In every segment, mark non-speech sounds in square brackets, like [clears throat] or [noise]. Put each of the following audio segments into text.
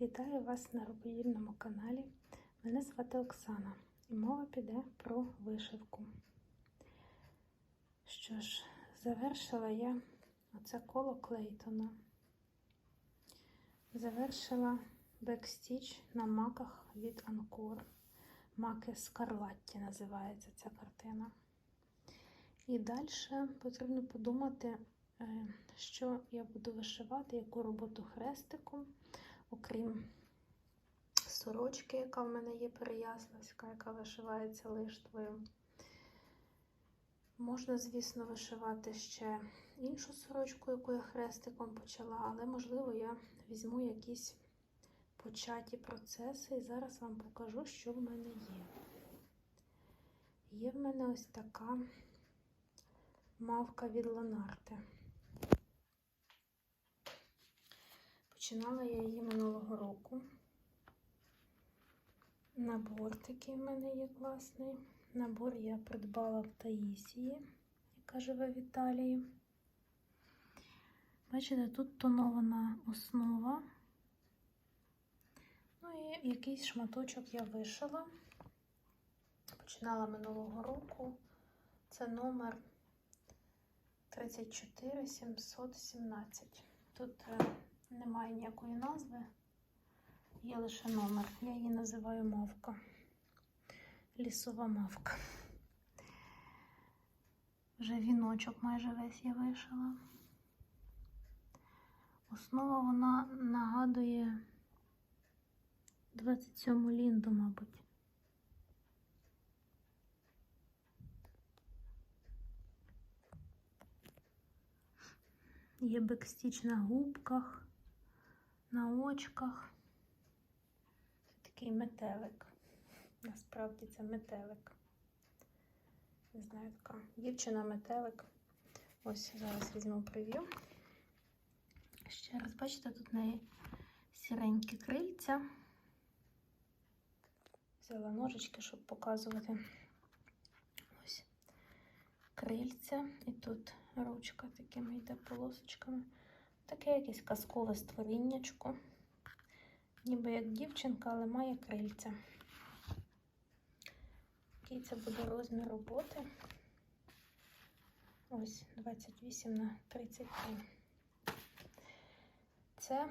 Вітаю вас на рукодільному каналі. Мене звати Оксана і мова піде про вишивку. Що ж, завершила я оце коло Клейтона. Завершила бекстіч на маках від Анкор. Маки Скарлатті називається ця картина. І далі потрібно подумати, е, що я буду вишивати, яку роботу хрестиком, окрім сорочки, яка в мене є переяславська, яка вишивається лиштвою. Можна, звісно, вишивати ще іншу сорочку, яку я хрестиком почала, але, можливо, я візьму якісь початі процеси і зараз вам покажу, що в мене є. Є в мене ось така мавка від Лонарте. Починала я її минулого року. Набор такий в мене є класний. Набор я придбала в Таїсії, яка живе в Італії. Бачите, тут тонована основа. Ну і якийсь шматочок я вишила. Починала минулого року. Це номер 34717. Тут е, немає ніякої назви, є лише номер. Я її називаю мавка. Лісова мавка. Вже віночок майже весь я вишила. Основа вона нагадує 27 лінду, мабуть. Є бекстіч на губках, на очках. Це такий метелик. Насправді це метелик. Не знаю, така дівчина-метелик. Ось зараз візьму прев'ю. Ще раз, бачите, тут в неї сіренькі крильця. Взяла ножички, щоб показувати. Ось крильця. І тут ручка такими йде полосочками. Таке якесь казкове створіннячко. Ніби як дівчинка, але має крильця. Який це буде розмір роботи? Ось 28 на 33. Це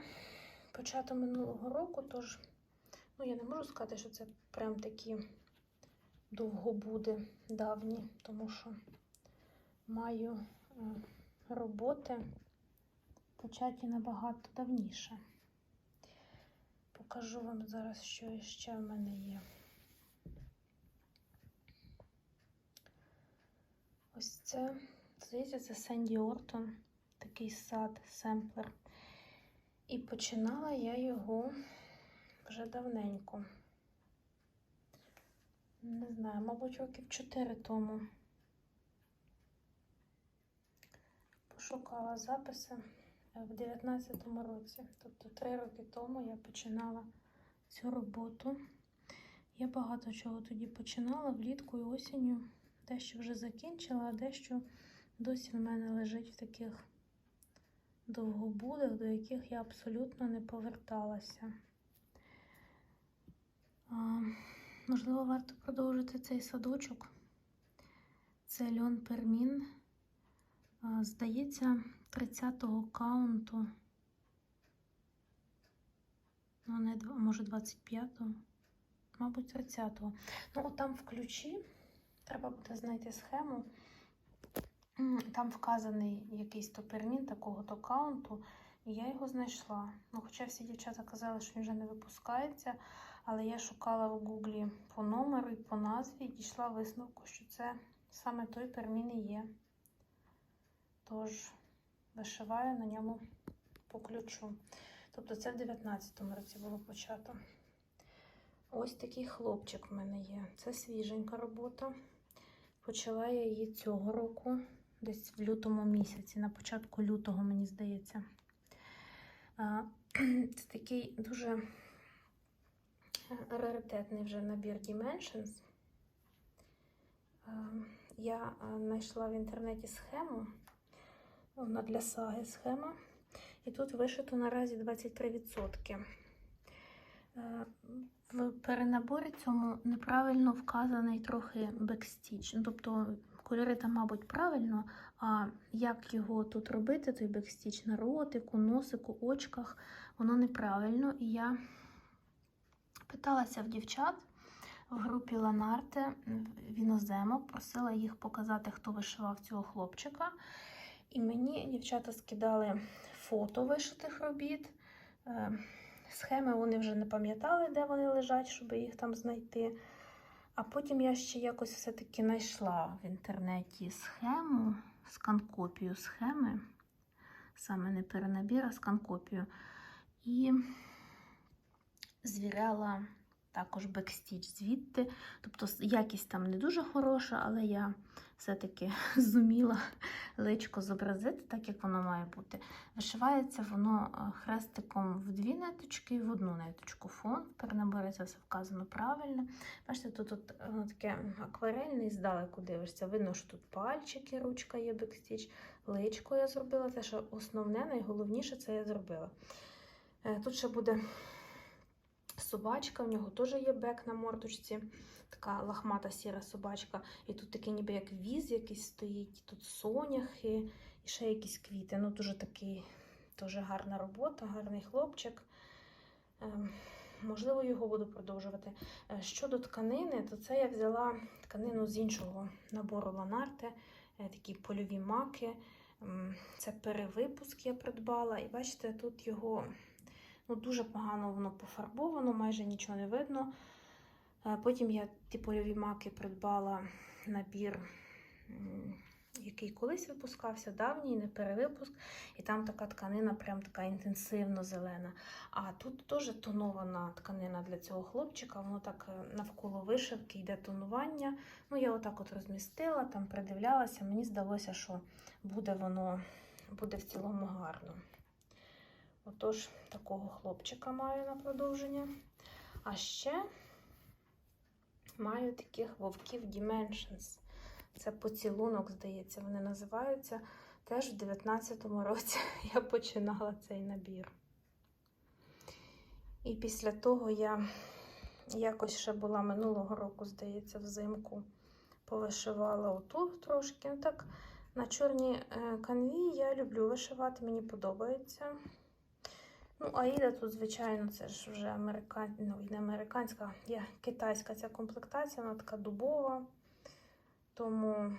початок минулого року, тож, ну, я не можу сказати, що це прям такі довгобуди давні, тому що маю е, роботи початі набагато давніше. Покажу вам зараз, що ще в мене є. Ось це, здається, це Сенді Ортон, такий сад, семплер. І починала я його вже давненько. Не знаю, мабуть, років 4 тому. Пошукала записи в 19-му році. Тобто 3 роки тому я починала цю роботу. Я багато чого тоді починала влітку і осінню. Дещо вже закінчила, а дещо досі в мене лежить в таких довгобудах, до яких я абсолютно не поверталася. А, можливо, варто продовжити цей садочок. Це льон Пермін. А, здається, 30-го каунту. Ну, не, може, 25-го. Мабуть, 30-го. Ну, там в ключі. Треба буде знайти схему. Там вказаний якийсь то пермін такого-то каунту, і я його знайшла. Ну, Хоча всі дівчата казали, що він вже не випускається, але я шукала в гуглі по номеру і по назві і дійшла висновку, що це саме той пермін і є. Тож, вишиваю на ньому по ключу. Тобто це в 19-му році було почато. Ось такий хлопчик в мене є. Це свіженька робота. Почала я її цього року, десь в лютому місяці, на початку лютого, мені здається. [clears throat] Це такий дуже раритетний вже набір Dimensions. Я знайшла в інтернеті схему. Вона для саги схема. І тут вишито наразі 23%. Е, В перенаборі цьому неправильно вказаний трохи бекстіч. Ну, Тобто кольори там, мабуть, правильно, а як його тут робити, той бекстіч на ротику, носику, очках, воно неправильно. І я питалася в дівчат в групі Ланарте в іноземок, просила їх показати, хто вишивав цього хлопчика. І мені дівчата скидали фото вишитих робіт. Е, Схеми вони вже не пам'ятали, де вони лежать, щоб їх там знайти. А потім я ще якось все-таки знайшла в інтернеті схему, скан-копію схеми, саме не перенабір, а скан-копію. І звіряла також бекстіч звідти. Тобто якість там не дуже хороша, але я все-таки [laughs] зуміла личко зобразити, так як воно має бути. Вишивається воно е, хрестиком в дві ниточки і в одну ниточку. Фон перенабори це все вказано правильно. Бачите, тут, тут воно таке акварельне і здалеку дивишся. Видно, що тут пальчики, ручка є бекстіч, личко я зробила. Те, що основне, найголовніше, це я зробила. Е, Тут ще буде собачка, в нього теж є бек на мордочці. Така лахмата сіра собачка. І тут такий ніби як віз якийсь стоїть, тут соняхи і ще якісь квіти. Ну, дуже такий, дуже гарна робота, гарний хлопчик. Ем, Можливо, його буду продовжувати. Е, Щодо тканини, то це я взяла тканину з іншого набору Ланарте, е, такі польові маки. Ем, Це перевипуск я придбала. І бачите, тут його ну, дуже погано воно пофарбовано, майже нічого не видно. Е, Потім я ті маки придбала набір, який колись випускався, давній, не перевипуск. І там така тканина, прям така інтенсивно зелена. А тут теж тонована тканина для цього хлопчика. Воно так е, навколо вишивки йде тонування. Ну, я отак от розмістила, там придивлялася. Мені здалося, що буде воно буде в цілому гарно. Отож, такого хлопчика маю на продовження. А ще маю таких вовків Dimensions. Це поцілунок, здається, вони називаються. Теж в 19-му році [laughs] я починала цей набір. І після того я якось ще була минулого року, здається, взимку повишивала отут трошки. Ну так, на чорній е, канві я люблю вишивати, мені подобається. Ну, Аїда тут, звичайно, це ж вже американ... ну, не американська, є китайська ця комплектація, вона така дубова, тому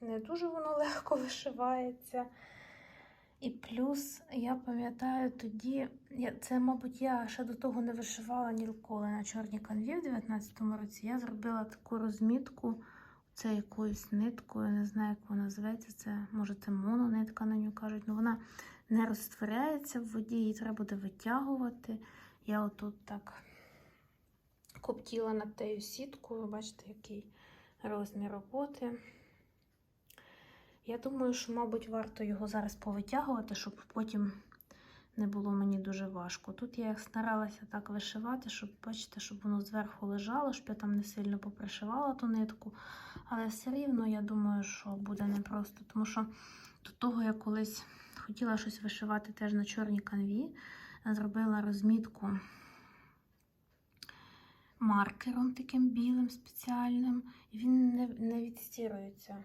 не дуже воно [laughs] легко вишивається. І плюс, я пам'ятаю тоді, це, мабуть, я ще до того не вишивала ніколи на чорній канві в 19-му році. Я зробила таку розмітку, це якоюсь ниткою, не знаю, як вона називається. Це, може, це мононитка на нього кажуть. Ну, вона не розтворяється в воді, її треба буде витягувати. Я отут так коптіла над тею сіткою. Бачите, який розмір роботи. Я думаю, що, мабуть, варто його зараз повитягувати, щоб потім не було мені дуже важко. Тут я старалася так вишивати, щоб, бачите, щоб воно зверху лежало, щоб я там не сильно попришивала ту нитку. Але все рівно, я думаю, що буде непросто. Тому що до того я колись хотіла щось вишивати теж на чорній канві, зробила розмітку маркером таким білим спеціальним, і він не, не відстірується.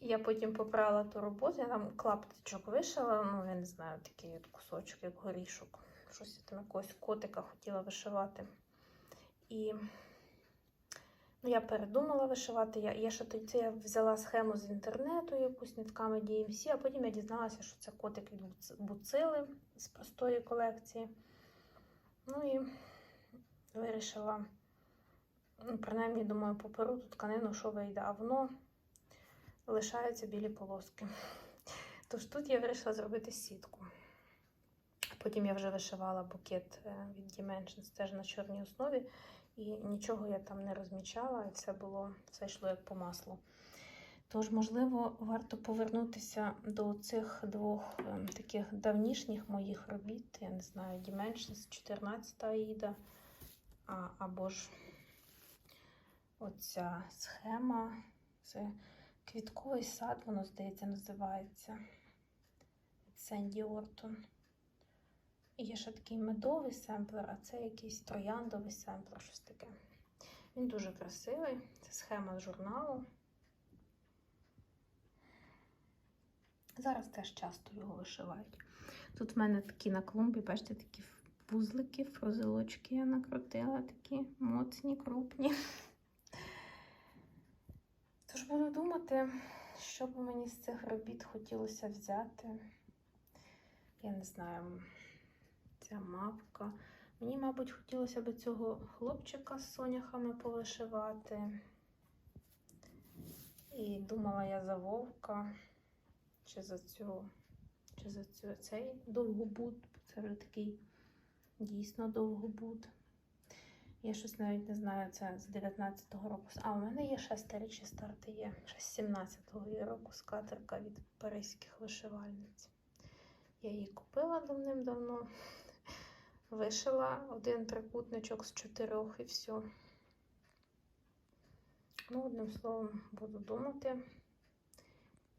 Я потім попрала ту роботу, я там клаптичок вишила, ну, я не знаю, такий от кусочок, як горішок. Щось я там якогось котика хотіла вишивати. І я передумала вишивати. Я, я ще тоді взяла схему з інтернету, якусь нитками DMC, а потім я дізналася, що це котик від буцили з простої колекції. Ну і вирішила, ну, принаймні, думаю, поперу ту тканину, що вийде, а воно лишаються білі полоски. Тож тут я вирішила зробити сітку. Потім я вже вишивала букет е, від Dimensions теж на чорній основі, і нічого я там не розмічала, і все було, все йшло як по маслу. Тож, можливо, варто повернутися до цих двох е, таких давнішніх моїх робіт. Я не знаю, Dimensions 14 Аїда, а, або ж оця схема. Це Квітковий сад, воно, здається, називається. Сенді Ортон. Є ще такий медовий семплер, а це якийсь трояндовий семплер, щось таке. Він дуже красивий. Це схема журналу. Зараз теж часто його вишивають. Тут в мене такі на клумбі, бачите, такі вузлики, фрузелочки я накрутила, такі моцні, крупні. Тож буду думати, що б мені з цих робіт хотілося взяти. Я не знаю, ця мавка. Мені, мабуть, хотілося б цього хлопчика з соняхами повишивати. І думала я за вовка, чи за цю, чи за цю цей довгобуд. Це вже такий дійсно довгобуд. Я щось навіть не знаю, це з 19-го року. А у мене є ще старіші старти, є ще з 17-го року скатерка від паризьких вишивальниць. Я її купила давним-давно, вишила один трикутничок з чотирьох і все. Ну, одним словом, буду думати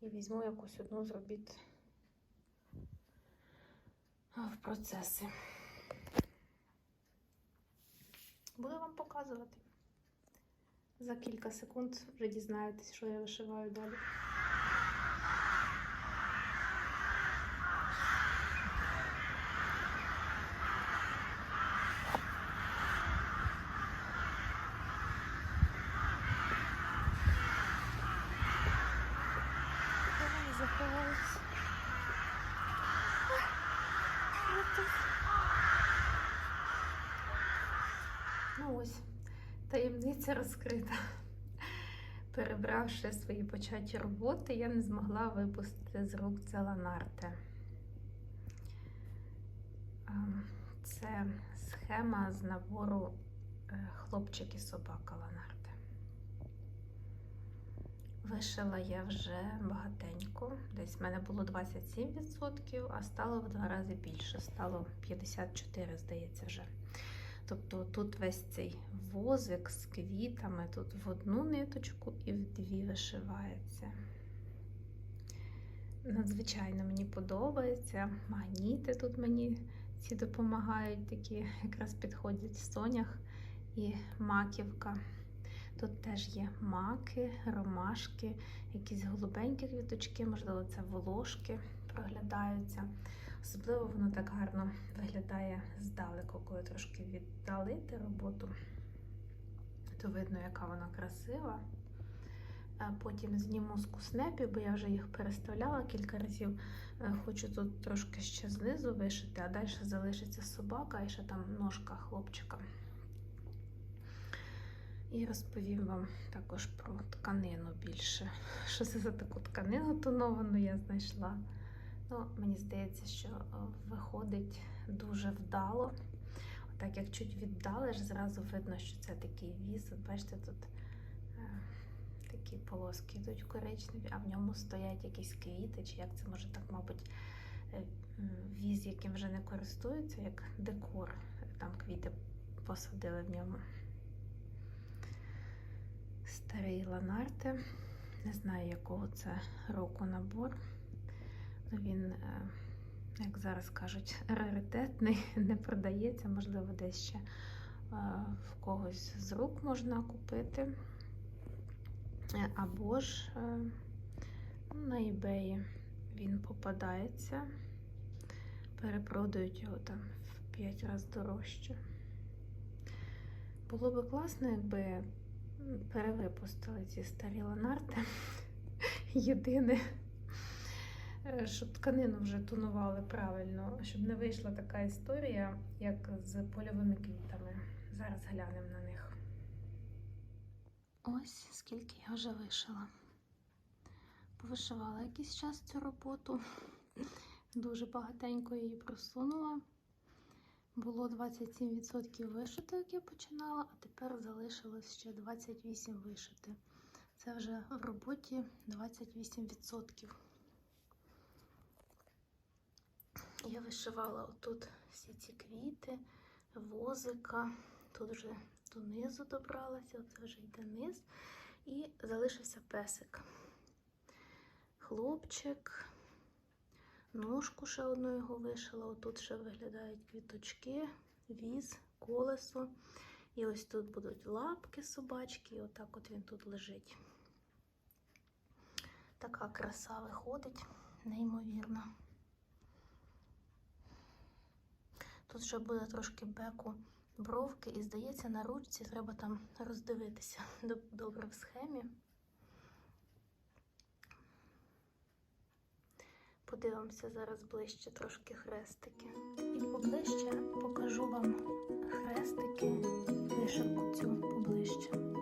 і візьму якусь одну з робіт в процеси. Буду вам показувати. За кілька секунд вже дізнаєтесь, що я вишиваю далі. Ой, заховалась. Ой, тут. Ну ось, таємниця розкрита. Перебравши свої початі роботи, я не змогла випустити з рук це ланарте. Ем, Це схема з набору е, хлопчик і собака ланарте. Вишила я вже багатенько. Десь в мене було 27%, а стало в два рази більше. Стало 54, здається, вже. Тобто тут весь цей возик з квітами, тут в одну ниточку і в дві вишивається. Надзвичайно мені подобається. Магніти тут мені ці допомагають, такі якраз підходять сонях і маківка. Тут теж є маки, ромашки, якісь голубенькі квіточки, можливо, це волошки проглядаються. Особливо воно так гарно виглядає здалеку, коли трошки віддалити роботу, то видно, яка вона красива. Потім зніму з куснепі, бо я вже їх переставляла кілька разів. Е, Хочу тут трошки ще знизу вишити, а далі залишиться собака і ще там ножка хлопчика. І розповім вам також про тканину більше. Що це за таку тканину тоновану я знайшла. Ну, Мені здається, що е, виходить дуже вдало. Так як чуть віддалиш, зразу видно, що це такий віз. От бачите, тут е, такі полоски йдуть коричневі, а в ньому стоять якісь квіти, чи як це може так, мабуть, е, віз, яким вже не користуються, як декор. Там квіти посадили в ньому. Старий ланарте. Не знаю, якого це року набор. Ну, Він, е, як зараз кажуть, раритетний, [laughs] не продається, можливо, десь ще е, в когось з рук можна купити. Е, Або ж на eBay він попадається, перепродають його там в 5 разів дорожче. Було би класно, якби перевипустили ці старі ланарти. [laughs] Єдине, щоб тканину вже тонували правильно, щоб не вийшла така історія, як з польовими квітами. Зараз глянемо на них. Ось скільки я вже вишила. Повишивала якийсь час цю роботу. Дуже багатенько її просунула. Було 27% вишито, як я починала, а тепер залишилось ще 28 вишити. Це вже в роботі 28%. Я вишивала отут всі ці квіти, возика. Тут вже донизу добралася, оце вже йде низ. І залишився песик. Хлопчик. Ножку ще одну його вишила. Отут ще виглядають квіточки, віз, колесо. І ось тут будуть лапки собачки, і отак от він тут лежить. Така краса виходить, неймовірна. Тут вже буде трошки беку бровки, і здається, на ручці треба там роздивитися [laughs] добре в схемі. Подивимося зараз ближче трошки хрестики. І поближче покажу вам хрестики, вишивку цю поближче.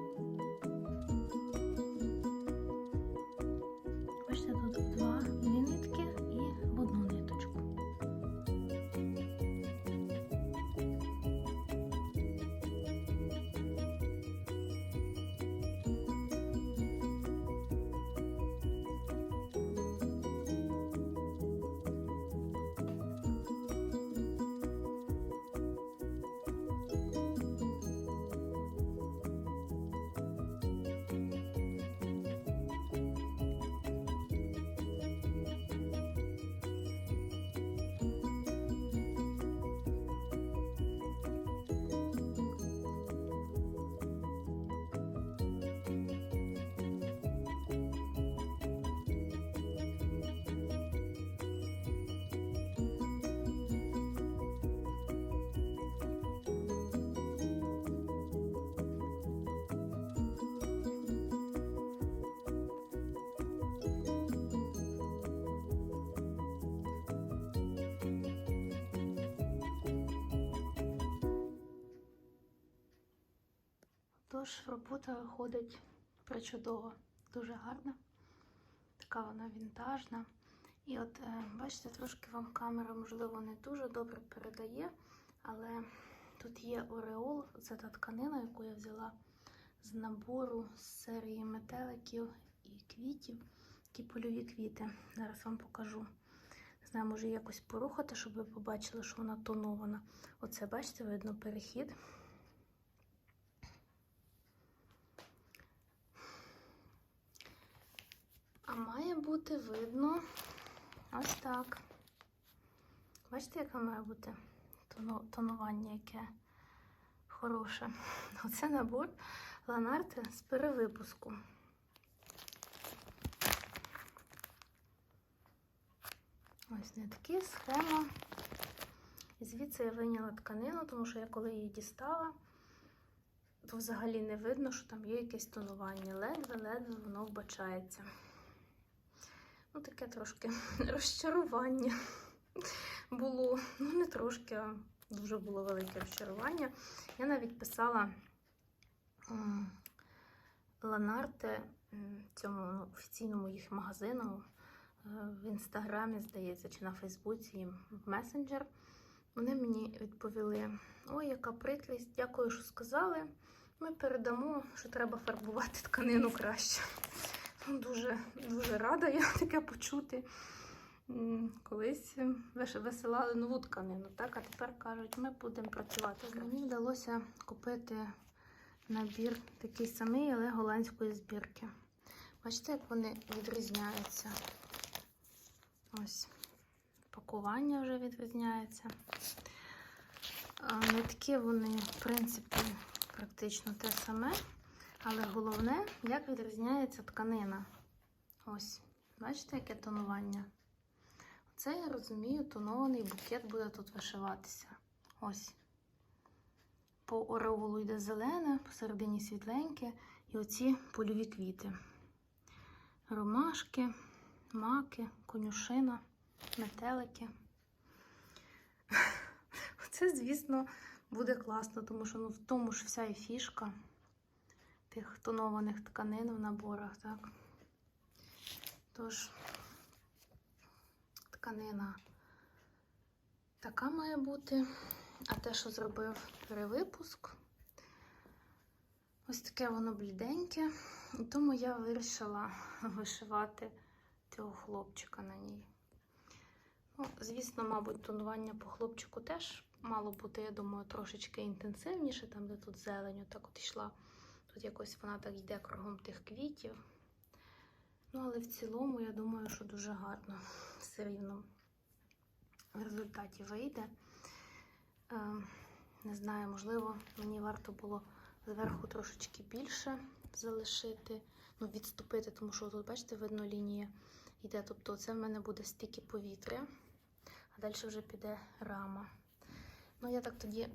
Тож робота виходить причудово, дуже гарна. Така вона вінтажна. І от, е, бачите, трошки вам камера, можливо, не дуже добре передає, але тут є ореол, це та тканина, яку я взяла з набору з серії метеликів і квітів, такі польові квіти. Зараз вам покажу. Не знаю, може якось порухати, щоб ви побачили, що вона тонована. Оце, бачите, видно перехід. Має бути видно ось так. Бачите, яке має бути тонування, яке хороше. [laughs] Оце набор ланарти з перевипуску. Ось нитки, схема. І звідси я вийняла тканину, тому що я коли її дістала, то взагалі не видно, що там є якесь тонування. Ледве-ледве воно вбачається. Ну, таке трошки [laughs] розчарування було. Ну, не трошки, а дуже було велике розчарування. Я навіть писала м, цьому ну, офіційному їх магазину е, в інстаграмі, здається, чи на Фейсбуці, їм в месенджер. Вони мені відповіли: ой, яка прикрість, дякую, що сказали. Ми передамо, що треба фарбувати тканину краще. Дуже, дуже рада я таке почути. Колись висилали нову тканину, так? а тепер кажуть, ми будемо працювати. Мені вдалося купити набір такий самий, але голландської збірки. Бачите, як вони відрізняються. Ось пакування вже відрізняється. Нитки вони, в принципі, практично те саме. Але головне, як відрізняється тканина. Ось, бачите, яке тонування? Це, я розумію, тонований букет буде тут вишиватися. Ось. По ореолу йде зелене, посередині світленьке, і оці польові квіти. Ромашки, маки, конюшина, метелики. [laughs] Це, звісно, буде класно, тому що ну, в тому ж вся і фішка тих тонованих тканин в наборах, так? Тож, тканина така має бути. А те, що зробив перевипуск, ось таке воно бліденьке. І тому я вирішила вишивати цього хлопчика на ній. Ну, звісно, мабуть, тонування по хлопчику теж мало бути, я думаю, трошечки інтенсивніше, там, де тут зелень, так от йшла. Тут якось вона так йде кругом тих квітів. Ну, але в цілому, я думаю, що дуже гарно все рівно. в результаті вийде. Е, не знаю, можливо, мені варто було зверху трошечки більше залишити, ну, відступити, тому що тут, бачите, видно, лінія йде. Тобто це в мене буде стільки повітря, а далі вже піде рама. Ну, я так тоді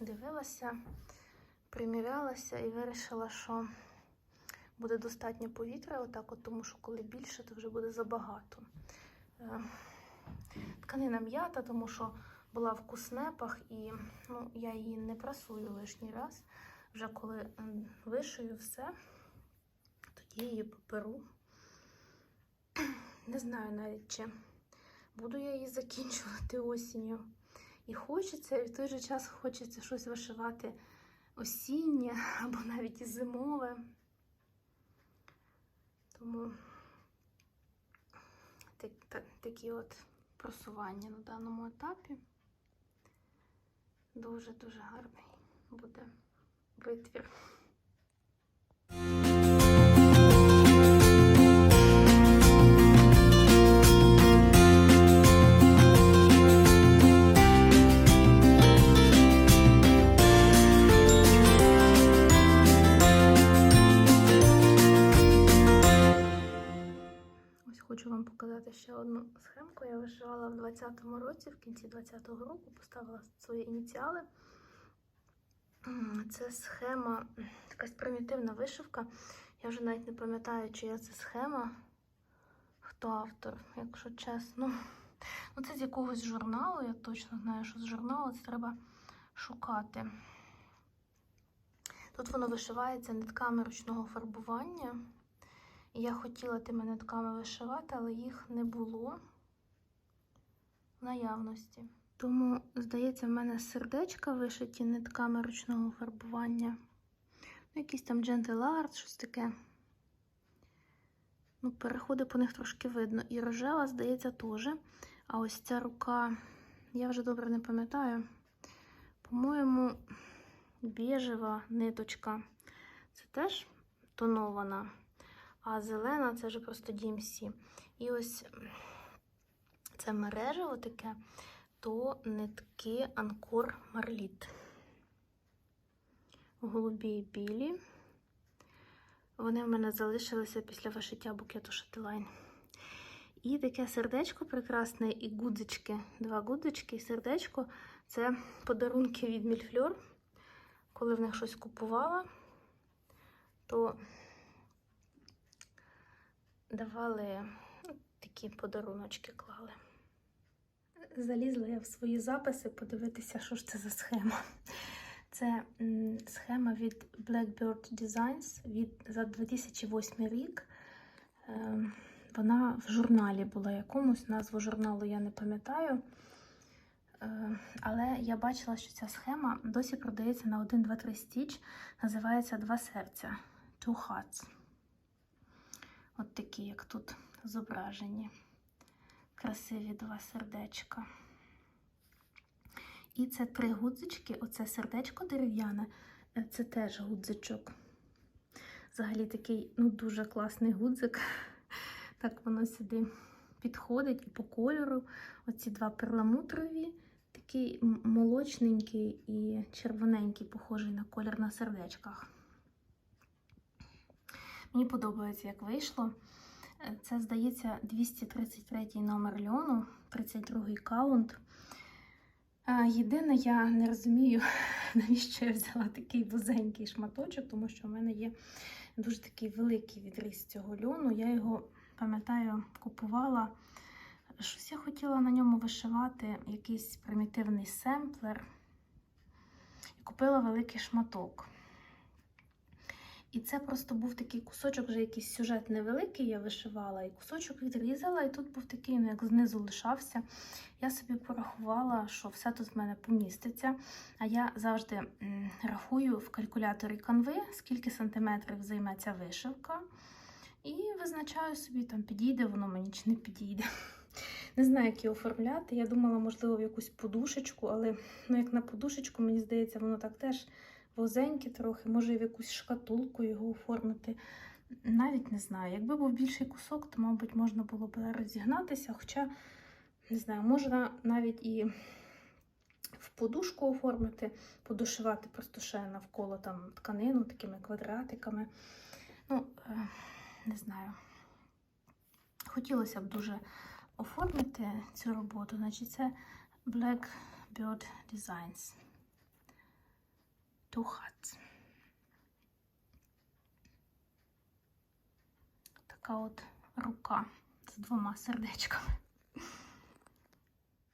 дивилася, примірялася і вирішила, що буде достатньо повітря, отак от, тому що коли більше, то вже буде забагато. Е, Тканина м'ята, тому що була в куснепах, і ну, я її не прасую лишній раз. Вже коли вишию все, тоді її поперу. [clears throat] Не знаю навіть, чи буду я її закінчувати осінню. І хочеться, і в той же час хочеться щось вишивати осіннє [laughs] або навіть зимове. Тому так, так, такі от просування на даному етапі. Дуже-дуже гарний буде витвір. Показати ще одну схемку. Я вишивала в 20-му році, в кінці 20-го року поставила свої ініціали. Це схема, якась примітивна вишивка. Я вже навіть не пам'ятаю, чия це схема. Хто автор, якщо чесно. Ну, це з якогось журналу, я точно знаю, що з журналу це треба шукати. Тут воно вишивається нитками ручного фарбування. Я хотіла тими нитками вишивати, але їх не було в наявності. Тому, здається, в мене сердечка вишиті нитками ручного фарбування. Ну, якийсь там Gentle Art, щось таке. Ну, переходи по них трошки видно. І рожева, здається, теж. А ось ця рука, я вже добре не пам'ятаю. По-моєму, біжева ниточка. Це теж тонована. А зелена це вже просто DMC. І ось це мережево таке, то нитки Анкор Марліт. Голубі і білі. Вони в мене залишилися після вишиття букету Шателайн. І таке сердечко прекрасне, і гудзички. Два гудзички і сердечко це подарунки від Мільфльор. Коли в них щось купувала, то давали ну, такі подаруночки клали. Залізла я в свої записи подивитися, що ж це за схема. Це схема від Blackbird Designs від, за 2008 рік. Е, вона в журналі була якомусь, назву журналу я не пам'ятаю. Е, але я бачила, що ця схема досі продається на 1, 2, 3 стіч. Називається Два серця. Two Hearts. От такі, як тут зображені. Красиві два сердечка. І це три гудзички. Оце сердечко дерев'яне, е, це теж гудзичок. Взагалі такий ну, дуже класний гудзик. [laughs] Так воно сюди підходить і по кольору. Оці два перламутрові, такий молочненький і червоненький, похожий на колір на сердечках. Мені подобається, як вийшло. Е, Це, здається, 233 номер льону, 32-й каунт. Е, Єдине, я не розумію, [laughs] навіщо я взяла такий вузенький шматочок, тому що в мене є дуже такий великий відріз цього льону. Я його, пам'ятаю, купувала. Щось я хотіла на ньому вишивати, якийсь примітивний семплер. І купила великий шматок. І це просто був такий кусочок, вже якийсь сюжет невеликий, я вишивала, і кусочок відрізала, і тут був такий, ну як знизу лишався. Я собі порахувала, що все тут в мене поміститься. А я завжди рахую в калькуляторі канви, скільки сантиметрів займе ця вишивка. І визначаю собі, там підійде воно мені чи не підійде. Не знаю, як його оформляти. Я думала, можливо, в якусь подушечку, але ну, як на подушечку, мені здається, воно так теж вузеньке трохи, може в якусь шкатулку його оформити. Навіть не знаю. Якби був більший кусок, то, мабуть, можна було б розігнатися. Хоча Не знаю, можна навіть і в подушку оформити, подушувати просто ще навколо там тканину такими квадратиками. Ну, е, не знаю. Хотілося б дуже оформити цю роботу. Значить, це Black Bird Designs. Two Така от рука з двома сердечками.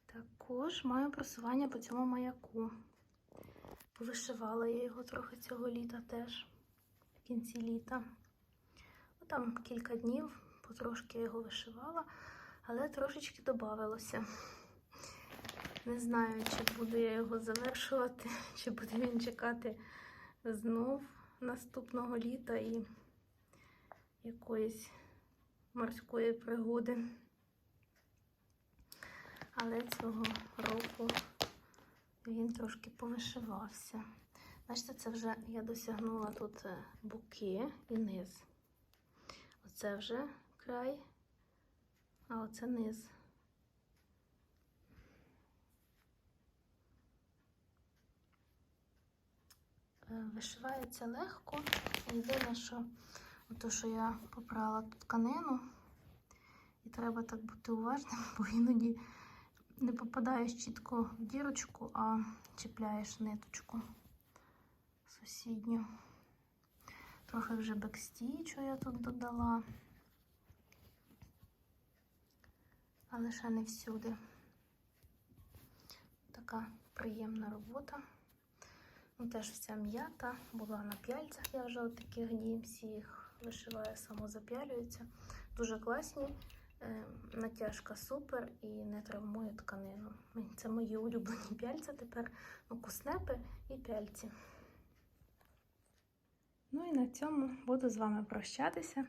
Також маю просування по цьому маяку. Повишивала я його трохи цього літа теж, в кінці літа. Ну, там кілька днів, потрошки я його вишивала, але трошечки додавилося. Не знаю, чи буду я його завершувати, [laughs] чи буде він чекати знов наступного літа і якоїсь морської пригоди. Але цього року він трошки повишивався. Бачите, це вже я досягнула тут е, боки і низ. Оце вже край, а оце низ. Вишивається легко. Єдине, що ото, що я попрала тканину, і треба так бути уважним, бо іноді не попадаєш чітко в дірочку, а чіпляєш ниточку сусідню. Трохи вже бекстічу я тут додала, але ще не всюди. Така приємна робота. Ну, теж вся м'ята була на п'яльцях. Я вже от таких DMC їх вишиваю, самозап'ялюються. Дуже класні. Е, Натяжка супер і не травмує тканину. Це мої улюблені [laughs] п'яльця тепер. Ну, куснепи і п'яльці. Ну і на цьому буду з вами прощатися.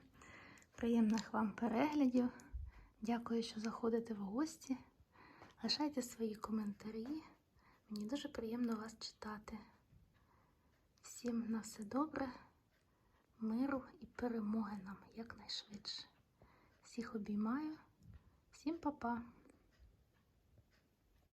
Приємних вам переглядів. Дякую, що заходите в гості. Лишайте свої коментарі. Мені дуже приємно вас читати. Всім на все добре, миру і перемоги нам якнайшвидше. Всіх обіймаю, всім па-па!